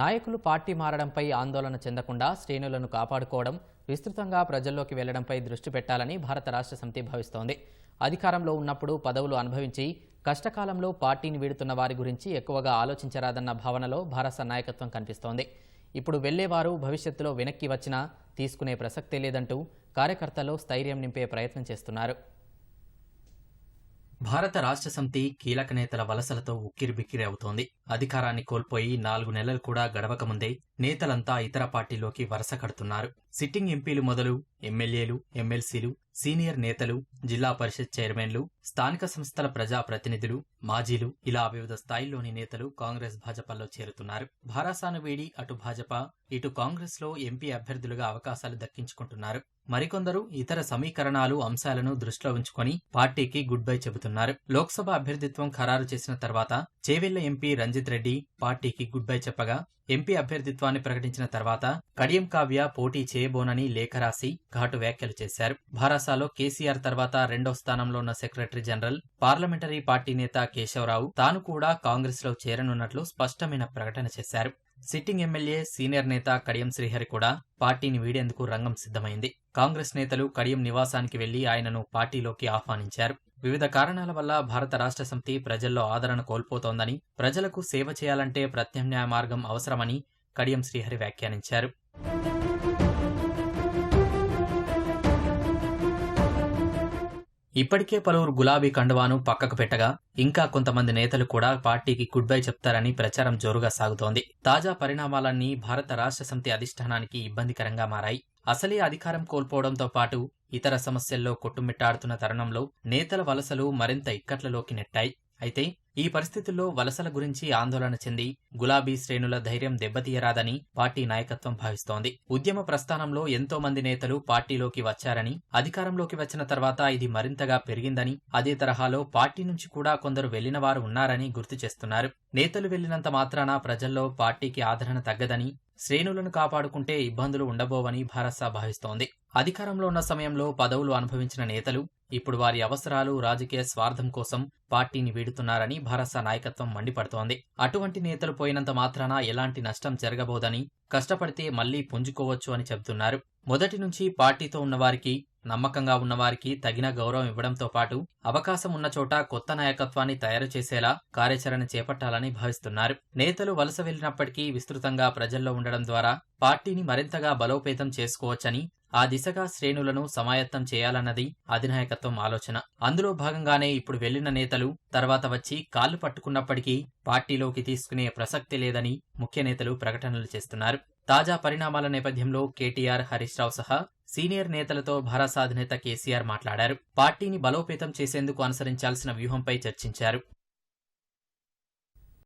నాయకులు పార్టీ మారడంపై ఆందోళన చెందకుండా శ్రేణులను కాపాడుకోవడం విస్తృతంగా ప్రజల్లోకి వెళ్ళడంపై దృష్టి పెట్టాలని భారత రాష్ట్ర సమితి భావిస్తోంది. అధికారంలో ఉన్నప్పుడు పదవులు అనుభవించి కష్టకాలంలో పార్టీని వీడుతున్న వారి గురించి ఎక్కువగా ఆలోచించరాదన్న భావనలో భారత నాయకత్వం కనిపిస్తోంది. ఇప్పుడు వెళ్ళేవారు భవిష్యత్తులో వెనక్కి వచ్చినా తీసుకునే ప్రసక్తే లేదంటూ కార్యకర్తల్లో స్థైర్యం నింపే ప్రయత్నం చేస్తున్నారు. భారత రాష్ట్ర సమితి కీలక నేతల వలసలతో ఉక్కిరిబిక్కిరి అవుతోంది. అధికారాన్ని కోల్పోయి నాలుగు నెలలు కూడా గడవక ముందే నేతలంతా ఇతర పార్టీలోకి వరుస కడుతున్నారు. సిట్టింగ్ ఎంపీలు మొదలు ఎమ్మెల్యేలు ఎమ్మెల్సీలు సీనియర్ నేతలు జిల్లా పరిషత్ చైర్మన్లు స్థానిక సంస్థల ప్రజా ప్రతినిధులు మాజీలు ఇలా వివిధ స్థాయిల్లోని నేతలు కాంగ్రెస్ భాజపాలో చేరుతున్నారు. భారాసాను వీడి అటు భాజపా ఇటు కాంగ్రెస్లో ఎంపీ అభ్యర్థులుగా అవకాశాలు దక్కించుకుంటున్నారు. మరికొందరు ఇతర సమీకరణాలు అంశాలను దృష్టిలో ఉంచుకొని పార్టీకి గుడ్ బై చెబుతున్నారు. లోక్సభ అభ్యర్థిత్వం ఖరారు చేసిన తర్వాత చేవెళ్ళ ఎంపీ రంజిత్ రెడ్డి పార్టీకి గుడ్ బై చెప్పగా ఎంపీ అభ్యర్థిత్వాన్ని ప్రకటించిన తర్వాత కడియం కావ్య పోటీ చేయబోనని లేఖ రాసి ఘాటు వ్యాఖ్యలు చేశారు. భారాసాలో కేసీఆర్ తర్వాత రెండో స్థానంలో ఉన్న సెక్రటరీ జనరల్ పార్లమెంటరీ పార్టీ నేత కేశవరావు తాను కూడా కాంగ్రెస్లో చేరనున్నట్లు స్పష్టమైన ప్రకటన చేశారు. సిట్టింగ్ ఎమ్మెల్యే సీనియర్ నేత కడియం శ్రీహరి కూడా పార్టీని వీడేందుకు రంగం సిద్ధమైంది. కాంగ్రెస్ నేతలు కడియం నివాసానికి వెళ్ళి ఆయనను పార్టీలోకి ఆహ్వానించారు. వివిధ కారణాల వల్ల భారత రాష్ట్ర సమితి ప్రజల్లో ఆదరణ కోల్పోతోందని ప్రజలకు సేవ చేయాలంటే ప్రత్యామ్నాయ మార్గం అవసరమని కడియం శ్రీహరి వ్యాఖ్యానించారు. ఇప్పటికే పలువురు గులాబీ కండువాను పక్కకు పెట్టగా ఇంకా కొంతమంది నేతలు కూడా పార్టీకి గుడ్ బై చెప్తారని ప్రచారం జోరుగా సాగుతోంది. తాజా పరిణామాలన్నీ భారత రాష్ట్ర సమితి అధిష్టానానికి ఇబ్బందికరంగా మారాయి. అసలే అధికారం కోల్పోవడంతో పాటు ఇతర సమస్యల్లో కొట్టుమిట్టాడుతున్న తరుణంలో నేతల వలసలు మరింత ఇక్కట్లలోకి నెట్టాయి. అయితే ఈ పరిస్థితుల్లో వలసల గురించి ఆందోళన చెంది గులాబీ శ్రేణుల ధైర్యం దెబ్బతీయరాదని పార్టీ నాయకత్వం భావిస్తోంది. ఉద్యమ ప్రస్థానంలో ఎంతో మంది నేతలు పార్టీలోకి వచ్చారని అధికారంలోకి వచ్చిన తర్వాత ఇది మరింతగా పెరిగిందని అదే తరహాలో పార్టీ నుంచి కూడా కొందరు వెళ్ళిన వారు ఉన్నారని గుర్తు చేస్తున్నారు. నేతలు వెళ్ళినంత మాత్రాన ప్రజల్లో పార్టీకి ఆదరణ తగ్గదని శ్రేణులను కాపాడుకుంటే ఇబ్బందులు ఉండబోవని భారత్సా భావిస్తోంది. అధికారంలో ఉన్న సమయంలో పదవులు అనుభవించిన నేతలు ఇప్పుడు వారి అవసరాలు రాజకీయ స్వార్థం కోసం పార్టీని వీడుతున్నారని భారత నాయకత్వం మండిపడుతోంది. అటువంటి నేతలు పోయినంత మాత్రాన ఎలాంటి నష్టం జరగబోదని కష్టపడితే మళ్ళీ పుంజుకోవచ్చు అని చెబుతున్నారు. మొదటి నుంచి పార్టీతో ఉన్నవారికి నమ్మకంగా ఉన్నవారికి తగిన గౌరవం ఇవ్వడంతో పాటు అవకాశం ఉన్న చోట కొత్త నాయకత్వాన్ని తయారు చేసేలా కార్యాచరణ చేపట్టాలని భావిస్తున్నారు. నేతలు వలస వెళ్ళినప్పటికీ విస్తృతంగా ప్రజల్లో ఉండడం ద్వారా పార్టీని మరింతగా బలోపేతం చేసుకోవచ్చని ఆ దిశగా శ్రేణులను సమాయత్తం చేయాలన్నది అధినాయకత్వం ఆలోచన. అందులో భాగంగానే ఇప్పుడు వెళ్ళిన నేతలు తర్వాత వచ్చి కాళ్ళు పట్టుకున్నప్పటికీ పార్టీలోకి తీసుకునే ప్రసక్తి లేదని ముఖ్య నేతలు ప్రకటనలు చేస్తున్నారు. తాజా పరిణామాల నేపథ్యంలో కేటీఆర్ హరీష్ రావు సహా సీనియర్ నేతలతో భారత అధినేత కేసీఆర్ మాట్లాడారు. పార్టీని బలోపేతం చేసేందుకు అనుసరించాల్సిన వ్యూహంపై చర్చించారు.